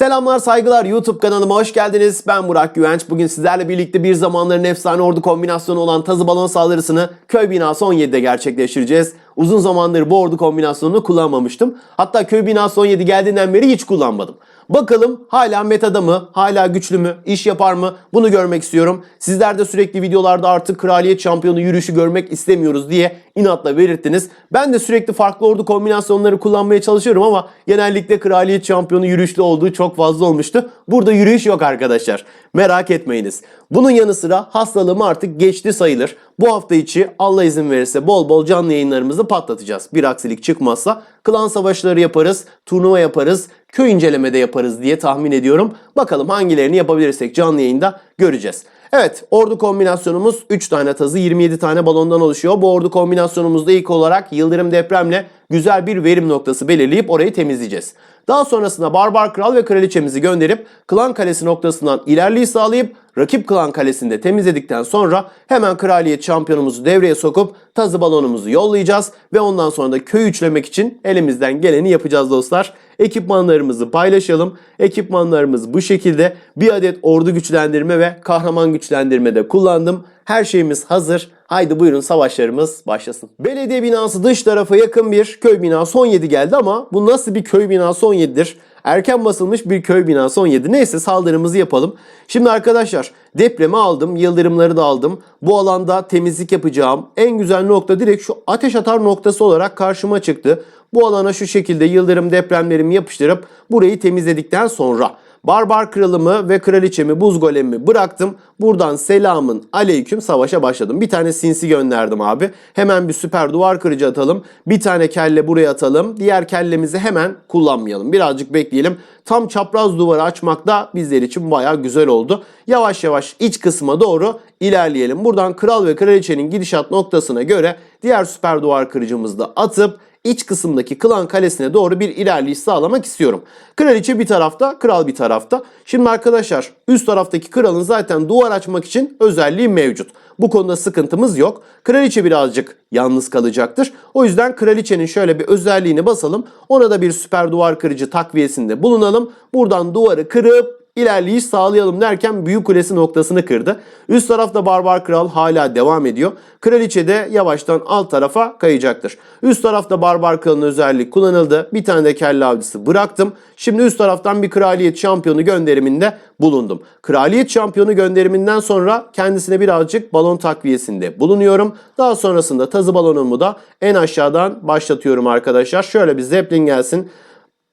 Selamlar saygılar YouTube kanalıma hoş geldiniz. Ben Burak Güvenç. Bugün sizlerle birlikte bir zamanların efsane ordu kombinasyonu olan tazı balon saldırısını köy binası 17'de gerçekleştireceğiz. Uzun zamandır bu ordu kombinasyonunu kullanmamıştım. Hatta köy binası 17 geldiğinden beri hiç kullanmadım. Bakalım hala metada mı, hala güçlü mü, iş yapar mı bunu görmek istiyorum. Sizler de sürekli videolarda artık kraliyet şampiyonu yürüyüşü görmek istemiyoruz diye inatla belirttiniz. Ben de sürekli farklı ordu kombinasyonları kullanmaya çalışıyorum ama genellikle kraliyet şampiyonu yürüyüşlü olduğu çok fazla olmuştu. Burada yürüyüş yok arkadaşlar. Merak etmeyiniz. Bunun yanı sıra hastalığım artık geçti sayılır. Bu hafta içi Allah izin verirse bol bol canlı yayınlarımızı patlatacağız. Bir aksilik çıkmazsa klan savaşları yaparız, turnuva yaparız, köy incelemede yaparız diye tahmin ediyorum. Bakalım hangilerini yapabilirsek canlı yayında göreceğiz. Evet ordu kombinasyonumuz 3 tane tazı 27 tane balondan oluşuyor. Bu ordu kombinasyonumuzda ilk olarak yıldırım depremle güzel bir verim noktası belirleyip orayı temizleyeceğiz. Daha sonrasında Barbar Kral ve Kraliçemizi gönderip klan kalesi noktasından ilerleyi sağlayıp rakip klan kalesinde temizledikten sonra hemen kraliyet şampiyonumuzu devreye sokup tazı balonumuzu yollayacağız ve ondan sonra da köyü üçlemek için elimizden geleni yapacağız dostlar. Ekipmanlarımızı paylaşalım. Ekipmanlarımız bu şekilde bir adet ordu güçlendirme ve kahraman güçlendirme de kullandım. Her şeyimiz hazır. Haydi buyurun savaşlarımız başlasın. Belediye binası dış tarafa yakın bir köy binası 17 geldi ama bu nasıl bir köy binası 17'dir? Erken basılmış bir köy binası 17. Neyse saldırımızı yapalım. Şimdi arkadaşlar depremi aldım, yıldırımları da aldım. Bu alanda temizlik yapacağım. En güzel nokta direkt şu ateş atar noktası olarak karşıma çıktı. Bu alana şu şekilde yıldırım depremlerimi yapıştırıp burayı temizledikten sonra Barbar kralımı ve kraliçemi buz golemimi bıraktım. Buradan selamın aleyküm savaşa başladım. Bir tane sinsi gönderdim abi. Hemen bir süper duvar kırıcı atalım. Bir tane kelle buraya atalım. Diğer kellemizi hemen kullanmayalım. Birazcık bekleyelim. Tam çapraz duvarı açmak da bizler için baya güzel oldu. Yavaş yavaş iç kısma doğru ilerleyelim. Buradan kral ve kraliçenin gidişat noktasına göre diğer süper duvar kırıcımızı da atıp iç kısımdaki klan kalesine doğru bir ilerleyiş sağlamak istiyorum. Kraliçe bir tarafta, kral bir tarafta. Şimdi arkadaşlar üst taraftaki kralın zaten duvar açmak için özelliği mevcut. Bu konuda sıkıntımız yok. Kraliçe birazcık yalnız kalacaktır. O yüzden kraliçenin şöyle bir özelliğini basalım. Ona da bir süper duvar kırıcı takviyesinde bulunalım. Buradan duvarı kırıp ilerleyiş sağlayalım derken büyük kulesi noktasını kırdı. Üst tarafta Barbar Kral hala devam ediyor. Kraliçe de yavaştan alt tarafa kayacaktır. Üst tarafta Barbar Kral'ın özelliği kullanıldı. Bir tane de kelle avcısı bıraktım. Şimdi üst taraftan bir kraliyet şampiyonu gönderiminde bulundum. Kraliyet şampiyonu gönderiminden sonra kendisine birazcık balon takviyesinde bulunuyorum. Daha sonrasında tazı balonumu da en aşağıdan başlatıyorum arkadaşlar. Şöyle bir zeplin gelsin.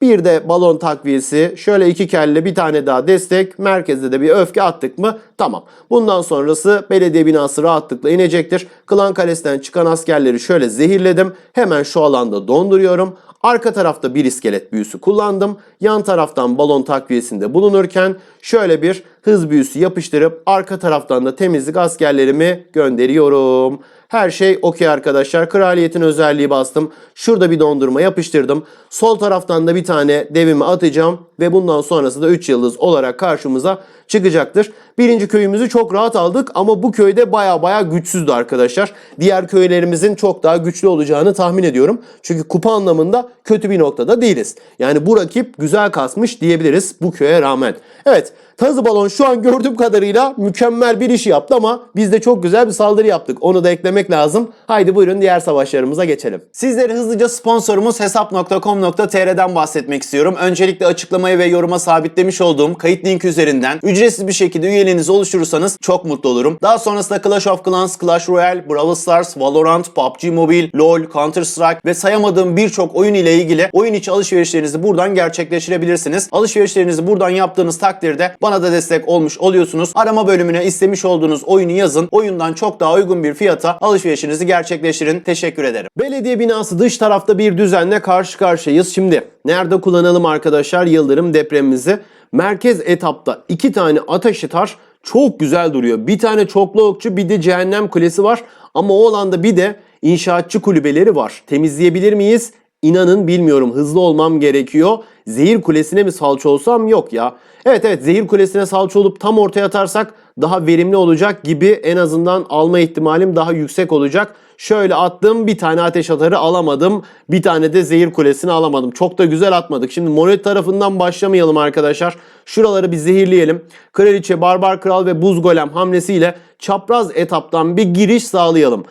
Bir de balon takviyesi, şöyle iki kelle bir tane daha destek, merkezde de bir öfke attık mı tamam. Bundan sonrası belediye binası rahatlıkla inecektir. Klan kalesinden çıkan askerleri şöyle zehirledim. Hemen şu alanda donduruyorum. Arka tarafta bir iskelet büyüsü kullandım. Yan taraftan balon takviyesinde bulunurken şöyle bir hız büyüsü yapıştırıp arka taraftan da temizlik askerlerimi gönderiyorum. Her şey okey arkadaşlar. Kraliyetin özelliği bastım. Şurada bir dondurma yapıştırdım. Sol taraftan da bir tane devimi atacağım. Ve bundan sonrası da 3 yıldız olarak karşımıza çıkacaktır. Birinci köyümüzü çok rahat aldık ama bu köyde baya baya güçsüzdü arkadaşlar. Diğer köylerimizin çok daha güçlü olacağını tahmin ediyorum. Çünkü kupa anlamında kötü bir noktada değiliz. Yani bu rakip güzel kasmış diyebiliriz bu köye rağmen. Evet Tazı balon şu an gördüğüm kadarıyla mükemmel bir işi yaptı ama biz de çok güzel bir saldırı yaptık. Onu da eklemek lazım. Haydi buyurun diğer savaşlarımıza geçelim. Sizlere hızlıca sponsorumuz hesap.com.tr'den bahsetmek istiyorum. Öncelikle açıklamaya ve yoruma sabitlemiş olduğum kayıt link üzerinden ücretsiz bir şekilde üyeliğinizi oluşturursanız çok mutlu olurum. Daha sonrasında Clash of Clans, Clash Royale, Brawl Stars, Valorant, PUBG Mobile, LoL, Counter Strike ve sayamadığım birçok oyun ile ilgili oyun içi alışverişlerinizi buradan gerçekleştirebilirsiniz. Alışverişlerinizi buradan yaptığınız takdirde bana da destek olmuş oluyorsunuz. Arama bölümüne istemiş olduğunuz oyunu yazın. Oyundan çok daha uygun bir fiyata alışverişinizi gerçekleştirin. Teşekkür ederim. Belediye binası dış tarafta bir düzenle karşı karşıyayız. Şimdi nerede kullanalım arkadaşlar yıldırım depremimizi? Merkez etapta iki tane ateş atar çok güzel duruyor. Bir tane çoklu okçu bir de cehennem kulesi var. Ama o alanda bir de inşaatçı kulübeleri var. Temizleyebilir miyiz? İnanın bilmiyorum. Hızlı olmam gerekiyor. Zehir kulesine mi salça olsam? Yok ya. Evet evet zehir kulesine salça olup tam ortaya atarsak daha verimli olacak gibi en azından alma ihtimalim daha yüksek olacak. Şöyle attım bir tane ateş atarı alamadım. Bir tane de zehir kulesini alamadım. Çok da güzel atmadık. Şimdi monet tarafından başlamayalım arkadaşlar. Şuraları bir zehirleyelim. Kraliçe, Barbar Kral ve Buz Golem hamlesiyle çapraz etaptan bir giriş sağlayalım.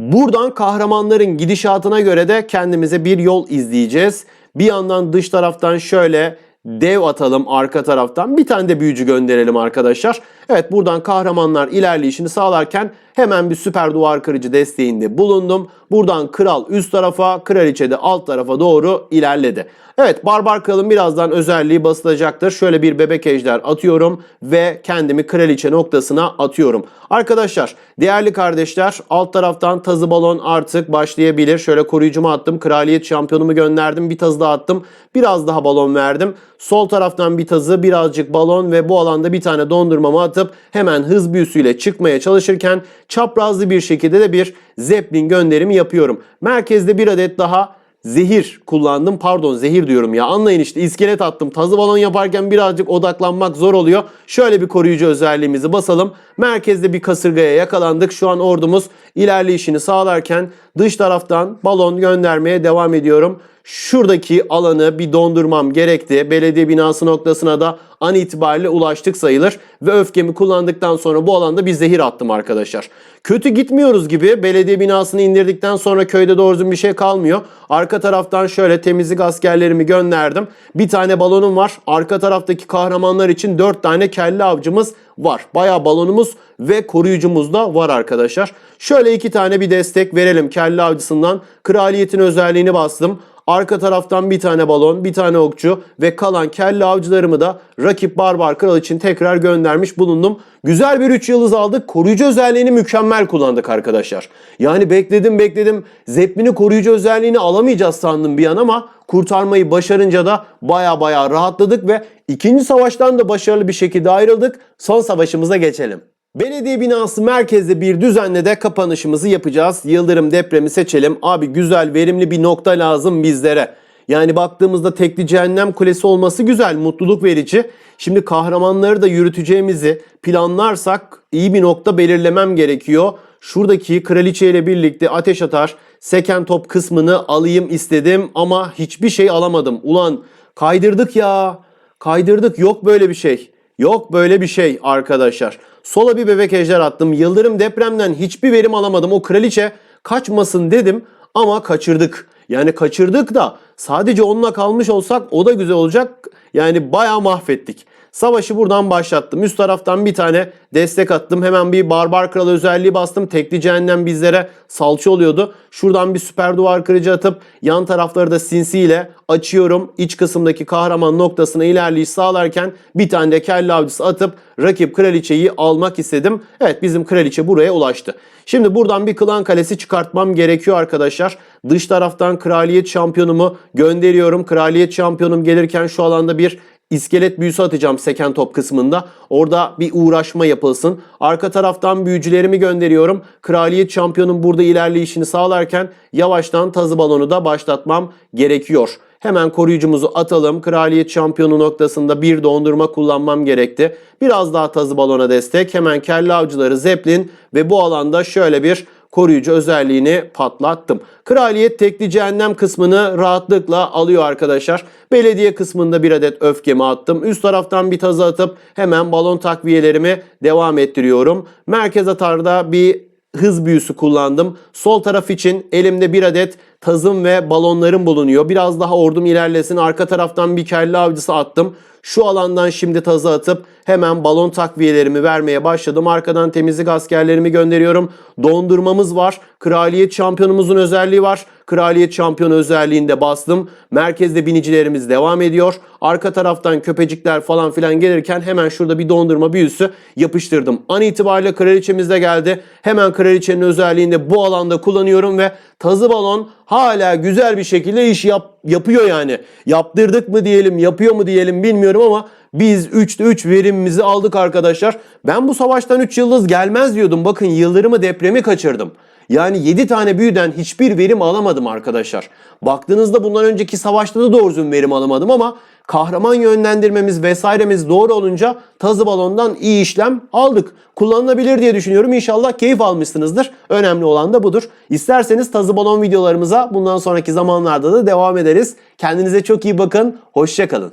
Buradan kahramanların gidişatına göre de kendimize bir yol izleyeceğiz. Bir yandan dış taraftan şöyle dev atalım arka taraftan. Bir tane de büyücü gönderelim arkadaşlar. Evet buradan kahramanlar ilerleyişini sağlarken hemen bir süper duvar kırıcı desteğinde bulundum. Buradan kral üst tarafa, kraliçe de alt tarafa doğru ilerledi. Evet Barbar Kral'ın birazdan özelliği basılacaktır. Şöyle bir bebek ejder atıyorum ve kendimi kraliçe noktasına atıyorum. Arkadaşlar değerli kardeşler alt taraftan tazı balon artık başlayabilir. Şöyle koruyucumu attım. Kraliyet şampiyonumu gönderdim. Bir tazı daha attım. Biraz daha balon verdim. Sol taraftan bir tazı birazcık balon ve bu alanda bir tane dondurmamı atıp hemen hız büyüsüyle çıkmaya çalışırken çaprazlı bir şekilde de bir zeplin gönderimi yapıyorum. Merkezde bir adet daha zehir kullandım. Pardon zehir diyorum ya. Anlayın işte iskelet attım. Tazı balon yaparken birazcık odaklanmak zor oluyor. Şöyle bir koruyucu özelliğimizi basalım. Merkezde bir kasırgaya yakalandık. Şu an ordumuz ilerleyişini sağlarken dış taraftan balon göndermeye devam ediyorum. Şuradaki alanı bir dondurmam gerekti. Belediye binası noktasına da an itibariyle ulaştık sayılır. Ve öfkemi kullandıktan sonra bu alanda bir zehir attım arkadaşlar. Kötü gitmiyoruz gibi. Belediye binasını indirdikten sonra köyde doğru bir şey kalmıyor. Arka taraftan şöyle temizlik askerlerimi gönderdim. Bir tane balonum var. Arka taraftaki kahramanlar için 4 tane kelle avcımız var. Bayağı balonumuz ve koruyucumuz da var arkadaşlar. Şöyle iki tane bir destek verelim kelle avcısından. Kraliyetin özelliğini bastım. Arka taraftan bir tane balon, bir tane okçu ve kalan kelle avcılarımı da rakip Barbar Kral için tekrar göndermiş bulundum. Güzel bir 3 yıldız aldık. Koruyucu özelliğini mükemmel kullandık arkadaşlar. Yani bekledim bekledim. Zepplin'i koruyucu özelliğini alamayacağız sandım bir an ama kurtarmayı başarınca da baya baya rahatladık ve ikinci savaştan da başarılı bir şekilde ayrıldık. Son savaşımıza geçelim. Belediye binası merkezde bir düzenle de kapanışımızı yapacağız. Yıldırım depremi seçelim. Abi güzel verimli bir nokta lazım bizlere. Yani baktığımızda tekli cehennem kulesi olması güzel, mutluluk verici. Şimdi kahramanları da yürüteceğimizi planlarsak iyi bir nokta belirlemem gerekiyor. Şuradaki kraliçe ile birlikte ateş atar, seken top kısmını alayım istedim ama hiçbir şey alamadım. Ulan kaydırdık ya, kaydırdık yok böyle bir şey. Yok böyle bir şey arkadaşlar. Sola bir bebek ejder attım. Yıldırım depremden hiçbir verim alamadım. O kraliçe kaçmasın dedim ama kaçırdık. Yani kaçırdık da sadece onunla kalmış olsak o da güzel olacak. Yani bayağı mahvettik. Savaşı buradan başlattım. Üst taraftan bir tane destek attım. Hemen bir barbar kral özelliği bastım. Tekli cehennem bizlere salça oluyordu. Şuradan bir süper duvar kırıcı atıp yan tarafları da sinsiyle açıyorum. İç kısımdaki kahraman noktasına ilerleyiş sağlarken bir tane de kelle avcısı atıp rakip kraliçeyi almak istedim. Evet bizim kraliçe buraya ulaştı. Şimdi buradan bir klan kalesi çıkartmam gerekiyor arkadaşlar. Dış taraftan kraliyet şampiyonumu gönderiyorum. Kraliyet şampiyonum gelirken şu alanda bir İskelet büyüsü atacağım seken top kısmında. Orada bir uğraşma yapılsın. Arka taraftan büyücülerimi gönderiyorum. Kraliyet şampiyonun burada ilerleyişini sağlarken yavaştan tazı balonu da başlatmam gerekiyor. Hemen koruyucumuzu atalım. Kraliyet şampiyonu noktasında bir dondurma kullanmam gerekti. Biraz daha tazı balona destek. Hemen kelle avcıları Zeppelin ve bu alanda şöyle bir koruyucu özelliğini patlattım. Kraliyet tekli cehennem kısmını rahatlıkla alıyor arkadaşlar. Belediye kısmında bir adet öfkemi attım. Üst taraftan bir tazı atıp hemen balon takviyelerimi devam ettiriyorum. Merkez atarda bir hız büyüsü kullandım. Sol taraf için elimde bir adet tazım ve balonlarım bulunuyor. Biraz daha ordum ilerlesin. Arka taraftan bir kelle avcısı attım. Şu alandan şimdi tazı atıp hemen balon takviyelerimi vermeye başladım. Arkadan temizlik askerlerimi gönderiyorum. Dondurmamız var. Kraliyet şampiyonumuzun özelliği var. Kraliyet şampiyonu özelliğinde bastım. Merkezde binicilerimiz devam ediyor. Arka taraftan köpecikler falan filan gelirken hemen şurada bir dondurma büyüsü yapıştırdım. An itibariyle kraliçemiz de geldi. Hemen kraliçenin özelliğinde bu alanda kullanıyorum ve tazı balon hala güzel bir şekilde iş yap, yapıyor yani. Yaptırdık mı diyelim, yapıyor mu diyelim bilmiyorum ama biz 3'te 3 verimimizi aldık arkadaşlar. Ben bu savaştan 3 yıldız gelmez diyordum. Bakın yıldırımı depremi kaçırdım. Yani 7 tane büyüden hiçbir verim alamadım arkadaşlar. Baktığınızda bundan önceki savaşta da doğru düzgün verim alamadım ama kahraman yönlendirmemiz vesairemiz doğru olunca tazı balondan iyi işlem aldık. Kullanılabilir diye düşünüyorum. İnşallah keyif almışsınızdır. Önemli olan da budur. İsterseniz tazı balon videolarımıza bundan sonraki zamanlarda da devam ederiz. Kendinize çok iyi bakın. Hoşçakalın.